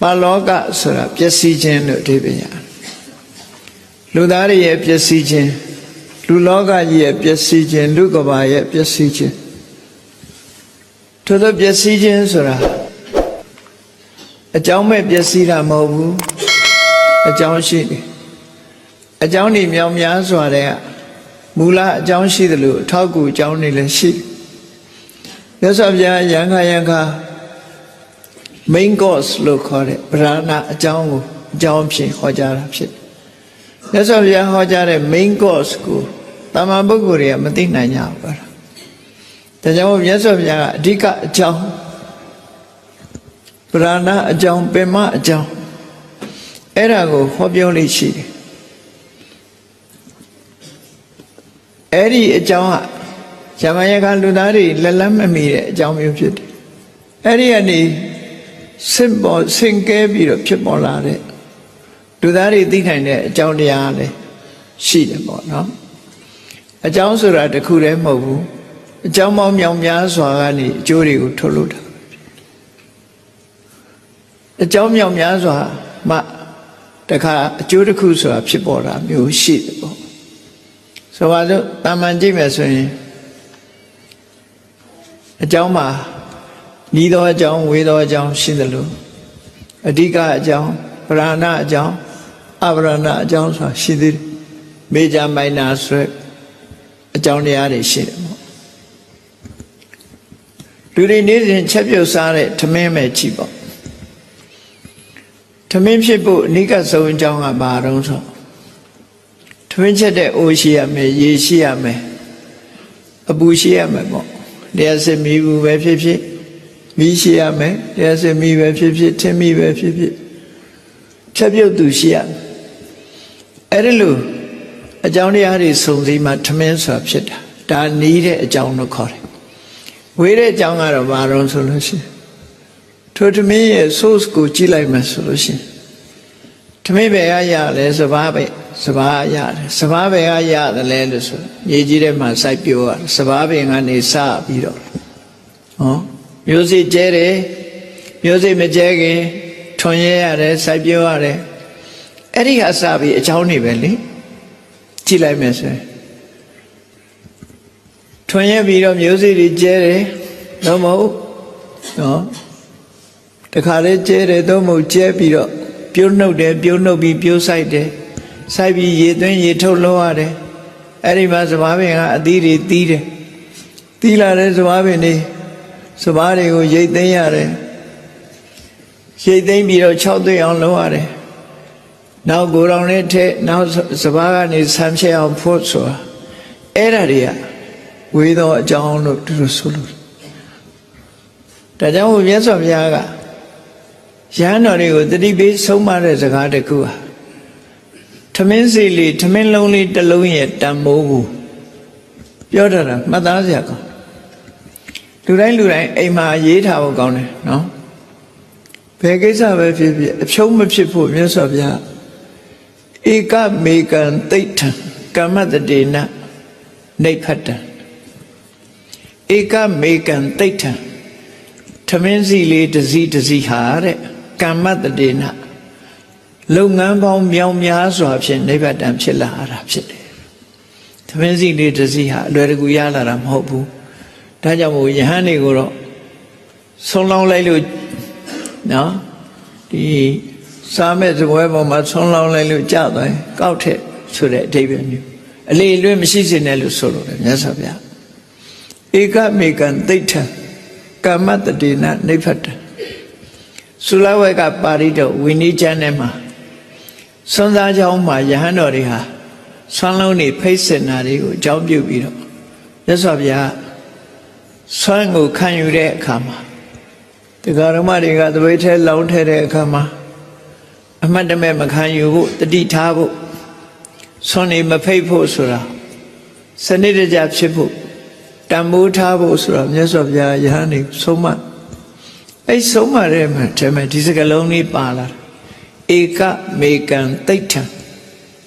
ပါလောကဆိုတာပျက်စီးခြင်းလို့အဓိပ္ပာယ်ရတယ်လူသားတွေရဲ့ပျက်စီးခြင်းလူလောကကြီးရဲ့ပျက်စီးခြင်းလူကဘာရဲ့ပျက်စီးခြင်းထို့သောပျက်စီးခြင်းဆိုတာအကြောင်းမဲ့ပျက်စီးတာမဟုတ်ဘူးအကြောင်းရှိတယ်အကြောင်းတွေမြောင်များစွာတဲ့မူလအကြောင်းရှိတယ်လို့အထောက်အကူအကြောင်းတွေလည်းရှိတယ်မြတ်စွာဘုရားရံခါရံခါ main course လို့ခေါ်တဲ့ဗရဏအကြောင်းကိုအကြောင်းဖြင့်ဟောကြားတာဖြစ်တယ်။မြတ်စွာဘုရားဟောကြားတဲ့ main course ကိုတာမန်ပုဂ္ဂိုလ်တွေကမသိနိုင်ကြဘူးကွာ။ဒါကြောင့်မြတ်စွာဘုရားကအဓိကအကြောင်းဗရဏအကြောင်းပင်မအကြောင်းအဲ့ဒါကိုဟောပြောလို့ရှိတယ်။အဲ့ဒီအကြောင်းကဇမယကလူသားတွေလက်လက်မမီတဲ့အကြောင်းမျိုးဖြစ်တယ်။အဲ့ဒီကနေ စင်ပေါ်စင်ကဲပြီးတော့ဖြစ်ပေါ်လာတဲ့လူသားတွေသိနိုင်တဲ့အကြောင်းတရားလည်းရှိတယ်ပေါ့နော်အကြောင်းဆိုတာတခုတည်းမဟုတ်ဘူးအကြောင်းပေါင်းမြောင်များစွာကနေအကျိုးတွေကိုထုတ်လို့တာအကြောင်းမြောင်များစွာမှတခါအကျိုးတစ်ခုဆိုတာဖြစ်ပေါ်တာမျိုးရှိတယ်ပေါ့ဆိုပါစို့တာမန်ကြည့်မယ်ဆိုရင်အကြောင်းမှာ ဤသောအကြောင်းဝေသောအကြောင်းရှိသလိုအဓိကအကြောင်းပရဏအကြောင်းအပရဏအကြောင်းဆိုတာရှိသေးတယ်မေဂျာမိုင်နာဆိုအကြောင်းတရားတွေရှိတယ်ပေါ့လူတွေနေ့စဉ်ချက်ပြုတ်စားတဲ့ထမင်းပဲကြည့်ပေါ့ထမင်းဖြစ်ဖို့အနိကဆုံးအကြောင်းကဘာတုံးဆိုထမင်းချက်တဲ့အိုးရှိရမယ်ရေရှိရမယ်အပူရှိရမယ်ပေါ့တရားစင်မီဘူးပဲဖြစ်ဖြစ် မီးရှိရမယ်တရားစင်မီးပဲဖြစ်ဖြစ်ထင်းမီးပဲဖြစ်ဖြစ်ချက်ပြုတ်သူရှိရမယ်အဲ့ဒီလိုအကြောင်းတရားတွေစုံစည်းမှထမင်းဆိုတာဖြစ်တာဒါနီးတဲ့အကြောင်းလို့ခေါ်တယ်ဝေးတဲ့အကြောင်းကတော့ဘာလို့ဆိုလို့ရှိရင်ထိုထမင်းရဲ့ source ကိုကြည့်လိုက်မှဆိုလို့ရှိရင်ထမင်းပဲရရလဲစဘာပဲစဘာရတယ်စဘာပဲရရတယ်လဲလို့ဆိုရေကြီးတဲ့မှာစိုက်ပျိုးရတယ်စဘာပင်ကနေစပြီးတော့ဟော မျိုးစိကျဲတယ်မျိုးစိမကျဲခင်ထွန်ရဲရတယ်စိုက်ပျိုးရတယ်အဲ့ဒီဟာစပြီးအကြောင်းနေပဲလေကြည့်လိုက်မယ်ဆိုရင်ထွန်ရဲပြီးတော့မျိုးစိတွေကျဲတယ်တော့မဟုတ်နော်တခါလေကျဲတယ်တော့မဟုတ်ကျဲပြီးတော့ပြုတ်နှုတ်တယ်ပြုတ်နှုတ်ပြီးပြုတ်ဆိုင်တယ်ဆိုင်ပြီးရေသွင်းရေထုတ်လို့ရတယ်အဲ့ဒီမှာစဘာပင်ကအသီးတွေတီးတယ်တီးလာတဲ့စဘာပင်တွေ စဘာတွေကိုရိတ်သိမ်းရတယ်ရိတ်သိမ်းပြီးတော့6သိမ်းအောင်လုပ်ရတယ်နောက်ကိုယ်တော်နဲ့ထက်နောက်စဘာကနေဆမ်းချက်အောင်ဖို့ဆိုတာအဲ့ဒါတွေကဝေသောအကြောင်းလို့သူတို့ဆိုလို့ဒါကြောင့်မြတ်စွာဘုရားကရဟန်းတော်တွေကိုတတိပေးဆုံးမတဲ့စကားတစ်ခုဟာထမင်းစီလေးထမင်းလုံးလေးတစ်လုံးရဲ့တန်မိုးကိုပြောတာမှတ်သားစရာကောင်း လူတိုင်းလူတိုင်းအိမ်မှာရေးထားဖို့ကောင်းတယ်နော်ဘယ်ကိစ္စပဲဖြစ်ဖြစ်အဖြုံးမဖြစ်ဖို့မြတ်စွာဘုရားဧကမေကံတိဋ္ဌံကမ္မတတေနနေဖတ်တံဧကမေကံတိဋ္ဌံထမင်းစီလေးတစ်စီးတစ်စီးဟာတဲ့ကမ္မတတေနလုပ်ငန်းပေါင်းမြောင်များစွာဖြင့်နိဗ္ဗာန်ဖြစ်လာတာဖြစ်တယ်။သမင်းစီလေးတစ်စီးဟာအလွယ်တကူရလာတာမဟုတ်ဘူး။ ဒါကြောင့်မို့ယဟန်တွေကိုတော့ဆုံးလောင်းလိုက်လို့နော်ဒီစားမဲ့သပွဲပေါ်မှာဆုံးလောင်းလိုက်လို့ကြသွားရင်ကောက်ထက်ဆိုတဲ့အဓိပ္ပာယ်မျိုးအလေလွဲ့မရှိစေနဲ့လို့ဆိုလို့တယ်မြတ်စွာဘုရားဧကမေကံသိဋ္ဌံကမ္မတတေနနိဗ္ဗတံသုလဝေကပါဠိတော်ဝိနည်းကျမ်းထဲမှာဆွမ်းသားကြောင်းမှာယဟန်တော်တွေဟာဆွမ်းလုံးတွေဖိတ်စင်တာတွေကိုအကြောင်းပြုပြီးတော့မြတ်စွာဘုရား ဆွမ်းကိုခံယူတဲ့အခါမှာတရားဓမ္မတွေကသပိတ်ထဲလောင်းထဲတဲ့အခါမှာအမှတ်တမဲ့မခံယူဖို့တတိထားဖို့ဆွမ်းနေမဖိတ်ဖို့ဆိုတာစနစ်တကျဖြစ်ဖို့တန်ဖိုးထားဖို့ဆိုတာမြတ်စွာဘုရားယဟန်တွေဆုံးမအဲ့ဆုံးမတဲ့မှာထဲမှာဒီစကလုံးလေးပါလာဧကမေကံတိဋ္ဌံ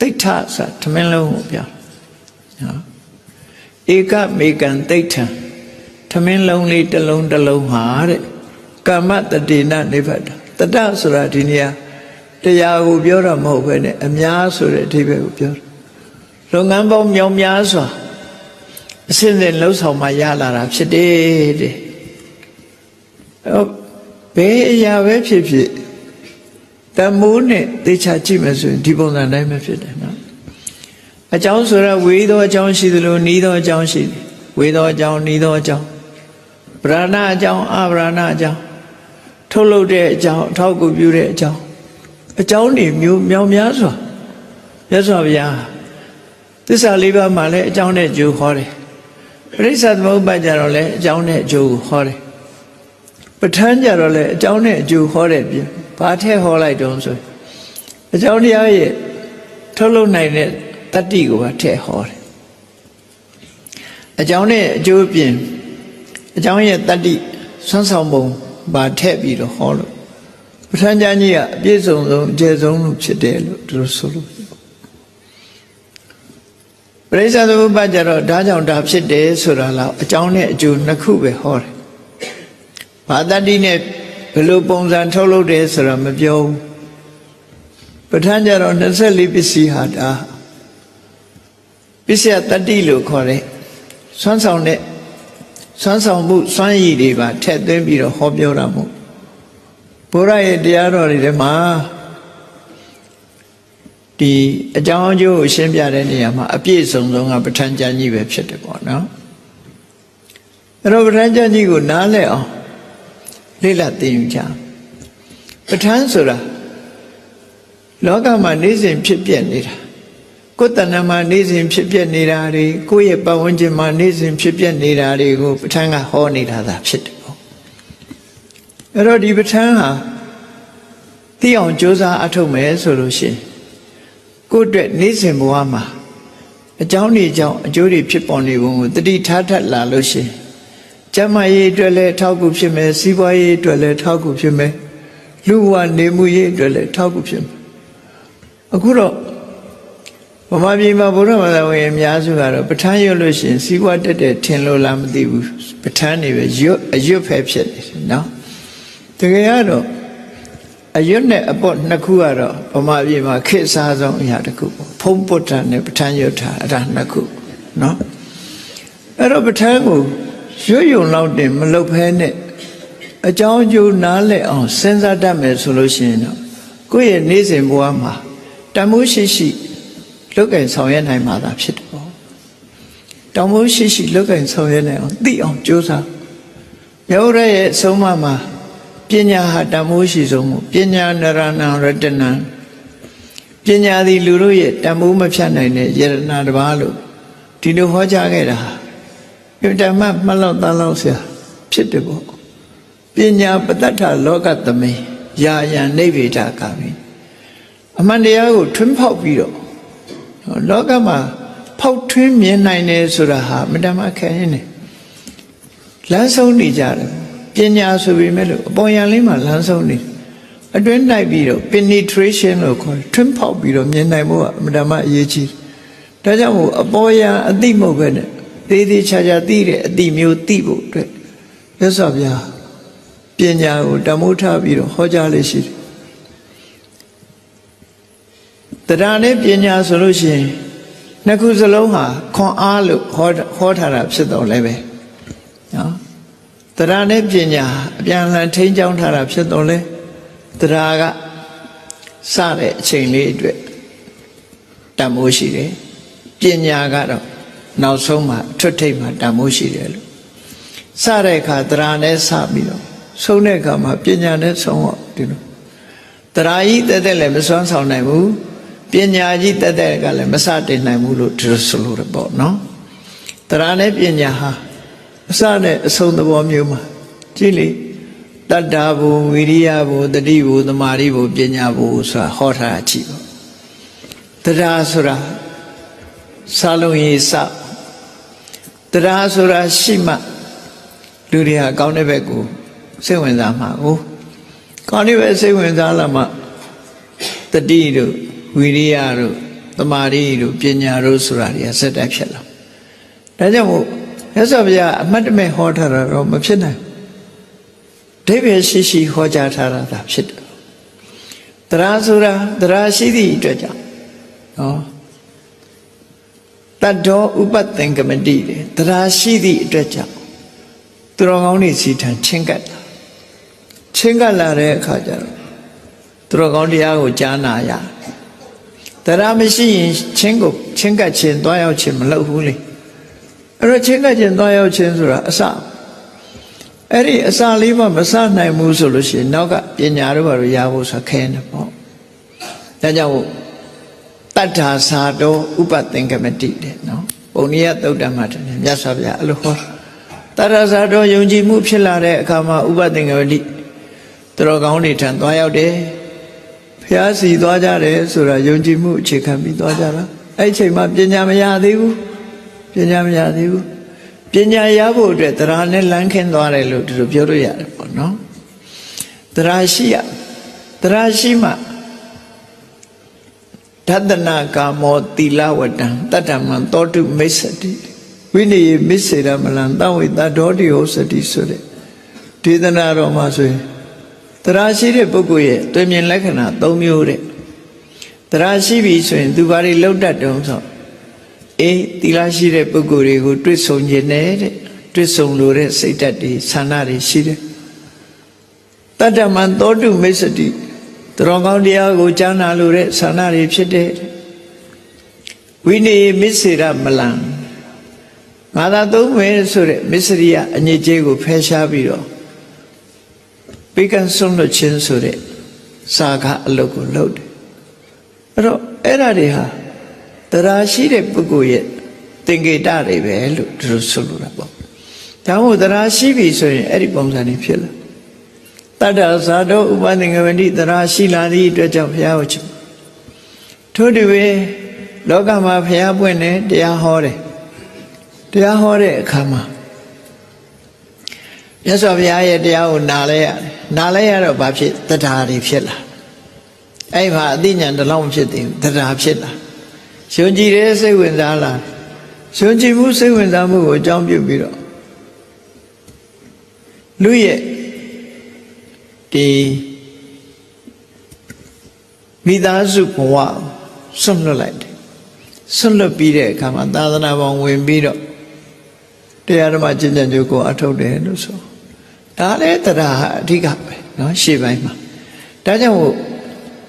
တိဋ္ဌဆိုထမင်းလုံးကိုပြောနော်ဧကမေကံတိဋ္ဌံ ထမင်းလုံးလေးတစ်လုံးတစ်လုံးဟာတဲ့ကမ္မတတိနနိဗ္ဗာန်တတဆိုတာဒီနေရာတရားကိုပြောတာမဟုတ်ဘဲနဲ့အများဆိုတဲ့အဓိပ္ပာယ်ကိုပြောတာလုပ်ငန်းပေါင်းမြောင်များစွာအစဉ်စဉ်လှုပ်ဆောင်မှရလာတာဖြစ်တယ်တဲ့အော်ဘယ်အရာပဲဖြစ်ဖြစ်တမိုးနဲ့သေချာကြည့်မယ်ဆိုရင်ဒီပုံစံတိုင်းပဲဖြစ်တယ်နော်အကြောင်းဆိုတော့ဝေသောအကြောင်းရှိသလိုနီးသောအကြောင်းရှိတယ်ဝေသောအကြောင်းနီးသောအကြောင်း ဗရဏအကြောင်းအဗရဏအကြောင်းထုတ်လုပ်တဲ့အကြောင်းအထောက်အကူပြုတဲ့အကြောင်းအကြောင်းတွေမျိုးမြောင်များစွာမြတ်စွာဘုရားသစ္စာလေးပါးမှာလည်းအကြောင်းနဲ့အကျိုးဟောတယ်ပရိစ္ဆသမုပ္ပါဒ်ကြတော့လည်းအကြောင်းနဲ့အကျိုးကိုဟောတယ်ပဋ္ဌာန်းကြတော့လည်းအကြောင်းနဲ့အကျိုးဟောတယ်ပြင်ဘာထည့်ဟောလိုက်တုံးဆိုရင်အကြောင်းတရားရဲ့ထုတ်လုပ်နိုင်တဲ့တတ္တိကိုပါထည့်ဟောတယ်အကြောင်းနဲ့အကျိုးပြင် အကြောင်းရဲ့တတ္တိဆွမ်းဆောင်ပုံပါထည့်ပြီးတော့ဟောလို့ပဋ္ဌာန်းကျမ်းကြီးကအပြည့်စုံဆုံးအကျယ်ဆုံးလို့ဖြစ်တယ်လို့သူတို့ဆိုလို့ပရိစ္ဆသမုပ္ပါဒ်ကြတော့ဒါကြောင့်ဒါဖြစ်တယ်ဆိုတာလောက်အကြောင်းနဲ့အကျိုးနှစ်ခုပဲဟောတယ်။ဘာတတ္တိနဲ့ဘယ်လိုပုံစံထုတ်လုပ်တယ်ဆိုတာမပြောဘူး။ပဋ္ဌာန်းကြတော့24ပစ္စည်းဟာဒါပစ္စယတတ္တိလို့ခေါ်တယ်။ဆွမ်းဆောင်တဲ့ ဆွမ်းဆောင်မှုစွမ်းရည်တွေပါထည့်သွင်းပြီးတော့ဟောပြောတာမို့ဘုရားရဲ့တရားတော်တွေထဲမှာဒီအကြောင်းအကျိုးကိုရှင်းပြတဲ့နေရာမှာအပြည့်စုံဆုံးကပဋ္ဌာန်းကျမ်းကြီးပဲဖြစ်တယ်ပေါ့နော်အဲ့တော့ပဋ္ဌာန်းကျမ်းကြီးကိုနားလည်အောင်လေ့လာသင်ယူကြပဋ္ဌာန်းဆိုတာလောကမှာနေစဉ်ဖြစ်ပြနေတာ ကိုယ်တဏ္ဍမှာနေစဉ်ဖြစ်ပြနေတာတွေကိုယ့်ရဲ့ပတ်ဝန်းကျင်မှာနေစဉ်ဖြစ်ပြနေတာတွေကိုပဋ္ဌာန်းကဟောနေတာသာဖြစ်တယ်ပေါ့အဲ့တော့ဒီပဋ္ဌာန်းဟာသိအောင်ကြိုးစားအထုတ်မယ်ဆိုလို့ရှိရင်ကိုယ့်အတွက်နေစဉ်ဘဝမှာအကြောင်းတွေကြောင့်အကျိုးတွေဖြစ်ပေါ်နေပုံကိုတတိထားထက်လာလို့ရှိရင်ကျမ်းမာရေးအတွက်လည်းထောက်ကူဖြစ်မယ်စီးပွားရေးအတွက်လည်းထောက်ကူဖြစ်မယ်လူဘဝနေမှုရေးအတွက်လည်းထောက်ကူဖြစ်မယ်အခုတော့ ဗမာပြည်မှာဘုရားဘာသာဝင်အများစုကတော့ပဋ္ဌာန်းရွတ်လို့ရှိရင်စီးပွားတက်တယ်ထင်လို့လားမသိဘူးပဋ္ဌာန်းတွေပဲရွတ်အရွတ်ဖဲဖြစ်နေတယ်နော်တကယ်ကတော့အရွတ်နဲ့အပေါ့နှစ်ခုကတော့ဗမာပြည်မှာခေတ်စားဆုံးအရာတစ်ခုပေါ့ဖုံးပုတ္တန်နဲ့ပဋ္ဌာန်းရွတ်တာအဲ့ဒါနှစ်ခုနော်အဲ့တော့ပဋ္ဌာန်းကိုရွတ်ယုံလောက်တင်မလုပ်ဖဲနဲ့အကြောင်းအကျိုးနားလည်အောင်စဉ်းစားတတ်မယ်ဆိုလို့ရှိရင်တော့ကိုယ့်ရဲ့နေ့စဉ်ဘဝမှာတမိုးရှိရှိ လုတ်ကင်ဆောင်ရွက်နိုင်မှာသာဖြစ်တယ်ပေါ့တောင်မိုးရှိရှိလုတ်ကင်ဆောင်ရွက်နိုင်အောင်သိအောင်ကြိုးစားမြတ်ရရဲ့အဆုံးအမမှာပညာဟာတမိုးရှိဆုံးမှုပညာနရဏံရတနံပညာသည်လူတို့ရဲ့တမိုးမဖြတ်နိုင်တဲ့ယရနာတစ်ပါးလို့ဒီလိုဟောကြားခဲ့တာပြတမမှတ်လောက်သားလောက်ဆရာဖြစ်တယ်ပေါ့ပညာပတ္တထလောကသမိယာယံနိဗ္ဗေဒကာမိအမှန်တရားကိုထွန်းဖောက်ပြီးတော့ လောကမှာဖောက်ထွင်းမြင်နိုင်တယ်ဆိုတာဟာမတမခဲရင်နေလမ်းဆုံးနေကြတယ်ပညာဆိုပေမဲ့လို့အပေါ်ယံလေးမှာလမ်းဆုံးနေအတွင်းနိုင်ပြီးတော့ penetration လို့ခေါ်တယ်ထွန်းဖောက်ပြီးတော့မြင်နိုင်ဖို့ကအမတမအရေးကြီးဒါကြောင့်မို့အပေါ်ယံအတိမဟုတ်ပဲနဲ့သေးသေးချာချာသိတဲ့အတိမျိုးသိဖို့အတွက်ရသော်ဗျာပညာကိုတမိုးထားပြီးတော့ဟောကြားလေးရှိတယ် တရားနဲ့ပညာဆိုလို့ရှိရင်နှစ်ခုစလုံးဟာခွန်အားလို့ဟောဟောထားတာဖြစ်တော့လည်းပဲနော်တရားနဲ့ပညာအပြန်အလှန်ထိန်းချောင်းထားတာဖြစ်တော့လဲတရားကစတဲ့အချိန်လေးအတွက်တန်မိုးရှိတယ်ပညာကတော့နောက်ဆုံးမှာထွတ်ထိပ်မှာတန်မိုးရှိတယ်လို့စတဲ့အခါတရားနဲ့စပြီးတော့ဆုံးတဲ့အခါမှာပညာနဲ့ဆုံးတော့ဒီလိုတရားကြီးတက်တက်လည်းမစွမ်းဆောင်နိုင်ဘူး ပညာကြီးတက်တက်ကလည်းမစတင်နိုင်ဘူးလို့ဒီလိုဆိုလို့ရပေါ့နော်တရားနဲ့ပညာဟာအစနဲ့အဆုံးသဘောမျိုးမှာကြည့်လေတတ္တာဘုံဝိရိယဘုံတတိဘုံသမာဓိဘုံပညာဘုံဆိုတာဟောထားတာကြည့်ပေါ့တရားဆိုတာစာလုံးရေးစတရားဆိုတာရှိမှလူတွေဟာကောင်းတဲ့ဘက်ကိုစိတ်ဝင်စားမှာကိုကောင်းတဲ့ဘက်စိတ်ဝင်စားလာမှတတိတို့ ဝိရိယတို့တမာရီတို့ပညာတို့ဆိုတာတွေကစက်တက်ဖြစ်လာဒါကြောင့်မို့ရသော်ဗျာအမှတ်တမဲ့ဟောထားတာတော့မဖြစ်နိုင်ဒိဗေရှိရှိဟောကြားထားတာသာဖြစ်တယ်တရားဆိုတာတရားရှိသည့်အတွက်ကြောင့်နော်တတ္တောဥပသင်္ကမတိတယ်တရားရှိသည့်အတွက်ကြောင့်သူတော်ကောင်းတွေစီထံချင်းကပ်လာချင်းကပ်လာတဲ့အခါကျတော့သူတော်ကောင်းတရားကိုကြားနာရ တရားမရှိရင်ချင်းကိုချင်းကပ်ခြင်းတွားရောက်ခြင်းမလုပ်ဘူးလေအဲ့တော့ချင်းကပ်ခြင်းတွားရောက်ခြင်းဆိုတာအစအဲ့ဒီအစလေးမှမစနိုင်ဘူးဆိုလို့ရှိရင်နောက်ကပညာတို့ဘာလို့ရဖို့ဆိုခဲနေပေါ့ဒါကြောင့်တတ္ထာသာတောဥပသင်္ကမတိတဲ့နော်ပုံရိယသုတ်တမတည်းမြတ်စွာဘုရားအဲ့လိုဟောတတ္ထာသာတောယုံကြည်မှုဖြစ်လာတဲ့အခါမှာဥပသင်္ကမတိသူတော်ကောင်းတွေထံသွားရောက်တယ် ဖျားစီသွားကြတယ်ဆိုတာယုံကြည်မှုအခြေခံပြီးသွားကြတာအဲ့ဒီအချိန်မှာပညာမရသေးဘူးပညာမရသေးဘူးပညာရဖို့အတွက်တရားနဲ့လမ်းခင်းသွားတယ်လို့ဒီလိုပြောလို့ရတယ်ပေါ့နော်တရားရှိရတရားရှိမှဒသနာကာမောတိလဝတံတတ္တမံသောတုမိစ္ဆတိဝိနည်းမစ္စေရမလံတဝိတဒေါတိဟောစတိဆိုတဲ့ဒေသနာတော်မှာဆိုရင် တရားရှိတဲ့ပုဂ္ဂိုလ်ရဲ့တွင်မြင်လက္ခဏာ၃မျိုးတဲ့တရားရှိပြီဆိုရင် သူဘာတွေလောက်တတ်တုံးဆိုအေးသီလရှိတဲ့ပုဂ္ဂိုလ်တွေကိုတွေ့ဆုံခြင်းနဲ့တဲ့တွေ့ဆုံလို့တဲ့စိတ်ဓာတ်တွေဆန္ဒတွေရှိတယ်တတ္တမံသောတုမိစ္ဆတိတရောကောင်းတရားကိုကြားနာလို့တဲ့ဆန္ဒတွေဖြစ်တဲ့ဝိနည်းမစ္စေရမလံငါသာသုံးမယ်ဆိုတဲ့မစ္စရိယအညစ်အကြေးကိုဖယ်ရှားပြီးတော့ ပိကံဆုံးလို့ခြင်းဆိုတဲ့စာကအလုပ်ကိုလုပ်တယ်အဲ့တော့အဲ့ဒါတွေဟာတရားရှိတဲ့ပုဂ္ဂိုလ်ရဲ့သင်္ကေတတွေပဲလို့သူတို့ဆိုလိုတာပေါ့ဒါမို့တရားရှိပြီဆိုရင်အဲ့ဒီပုံစံတွေဖြစ်လာတတ္တဇာတောဥပသင်္ကမတိတရားရှိလာသည့်အတွက်ကြောင့်ဘုရားကိုချစ်ထို့တူပဲလောကမှာဘုရားပွင့်တယ်တရားဟောတယ်တရားဟောတဲ့အခါမှာ မြတ်စွာဘုရားရဲ့တရားကိုနားလဲရတယ်နားလဲရတော့ဘာဖြစ်တရားတွေဖြစ်လာအဲ့မှာအသိဉာဏ်တလောက်မဖြစ်သေးဘူးတရားဖြစ်လာယုံကြည်တဲ့စိတ်ဝင်စားလာယုံကြည်မှုစိတ်ဝင်စားမှုကိုအကြောင်းပြုပြီးတော့လူရဲ့ဒီမိသားစုဘဝဆွန့်လွတ်လိုက်တယ်ဆွန့်လွတ်ပြီးတဲ့အခါမှာသာသနာပေါင်းဝင်ပြီးတော့တရားဓမ္မကျင့်ကြံကြိုးကိုအထုတ်တယ်လို့ဆို ဒါလည်းတရားဟာအဓိကပဲเนาะရှေ့ပိုင်းမှာဒါကြောင့်မို့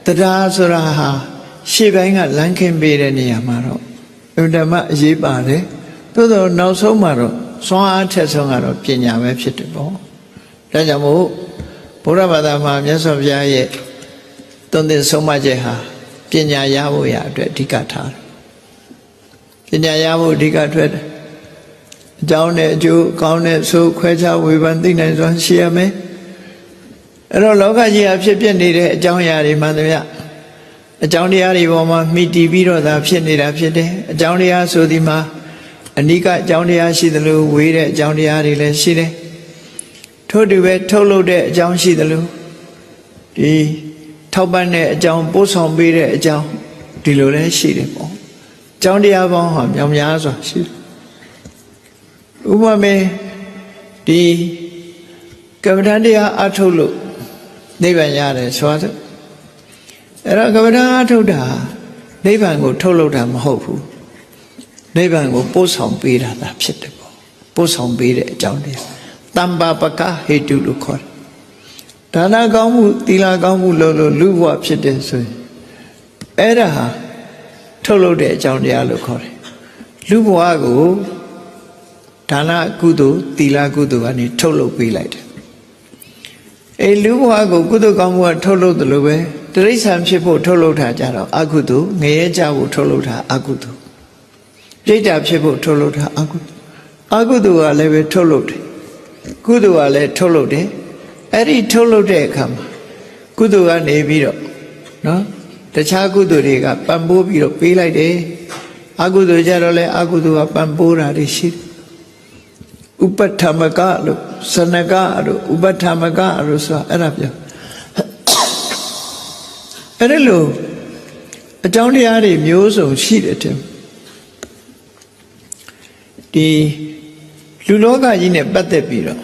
တရားဆိုတာဟာရှေ့ပိုင်းကလမ်းခင်းပေးတဲ့နေရာမှာတော့အဓမ္မအရေးပါတယ်သို့တော့နောက်ဆုံးမှာတော့စွမ်းအားထက်ဆုံးကတော့ပညာပဲဖြစ်တယ်ပေါ့ဒါကြောင့်မို့ဘုရားဘာသာမှာမြတ်စွာဘုရားရဲ့သွန်သင်ဆုံးမချက်ဟာပညာရဖို့ရအတွက်အဓိကထားတယ်ပညာရဖို့အဓိကထွက်တယ် အကြောင်းနဲ့အကျိုးကောင်းတဲ့ဆိုခွဲခြားဝေဖန်သိနိုင်စွာရှိရမယ်အဲ့တော့လောကကြီးဟာဖြစ်ပြနေတဲ့အကြောင်းအရာတွေမှန်သမျှအကြောင်းတရားတွေပေါ်မှာမိတီပြီးတော့သာဖြစ်နေတာဖြစ်တယ်အကြောင်းတရားဆိုဒီမှာအနိကအကြောင်းတရားရှိသလိုဝေးတဲ့အကြောင်းတရားတွေလည်းရှိတယ်ထို့တူပဲထုတ်လုပ်တဲ့အကြောင်းရှိသလိုဒီထောက်ပံ့တဲ့အကြောင်းပို့ဆောင်ပေးတဲ့အကြောင်းဒီလိုလည်းရှိတယ်ပေါ့အကြောင်းတရားပေါင်းဟာမြောင်များစွာရှိတယ် ဥပမာဒီကမ္မဋ္ဌာန်းတရားအထုတ်လို့နိဗ္ဗာန်ရတယ်ဆိုတော့အဲ့တော့ကမ္မဋ္ဌာန်းအထုတ်တာနိဗ္ဗာန်ကို ထုတ်လုပ်တာမဟုတ်ဘူးနိဗ္ဗာန်ကိုပို့ဆောင်ပေးတာသာဖြစ်တယ်ပေါ့ပို့ဆောင်ပေးတဲ့အကြောင်းတရားတမ္ပါပကဟေတုလို့ခေါ်တယ်ဒါနကောင်းမှုသီလကောင်းမှုလို့လို့လူဘဝဖြစ်တယ်ဆိုရင်အဲ့ဒါဟာထုတ်လုပ်တဲ့အကြောင်းတရားလို့ခေါ်တယ်လူဘဝကို ဒါနကုသိုလ်သီလကုသိုလ်ကနေထုတ်လုပ်ပေးလိုက်တယ်အဲလူဘဝကိုကုသိုလ်ကောင်းမှုကထုတ်လုပ်တယ်လို့ပဲတရိษံဖြစ်ဖို့ထုတ်လုပ်တာကြတော့အကုသိုလ်ငရဲကြဖို့ထုတ်လုပ်တာအကုသိုလ်ပြိတ္တာဖြစ်ဖို့ထုတ်လုပ်တာအကုသိုလ်အကုသိုလ်ကလည်းပဲထုတ်လုပ်တယ်ကုသိုလ်ကလည်းထုတ်လုပ်တယ်အဲ့ဒီထုတ်လုပ်တဲ့အခါမှာကုသိုလ်ကနေပြီးတော့နော်တခြားကုသိုလ်တွေကပံ့ပိုးပြီးတော့ပေးလိုက်တယ်အကုသိုလ်ကြတော့လဲအကုသိုလ်ကပံ့ပိုးတာတွေရှိတယ် ဥပထမကလို့စနကလို့ဥပထမကလို့ဆိုအဲ့ဒါပြောအဲ့ဒါလို့အကြောင်းတရားတွေမျိုးစုံရှိတယ်တဲ့ဒီလူလောကကြီးနဲ့ပတ်သက်ပြီးတော့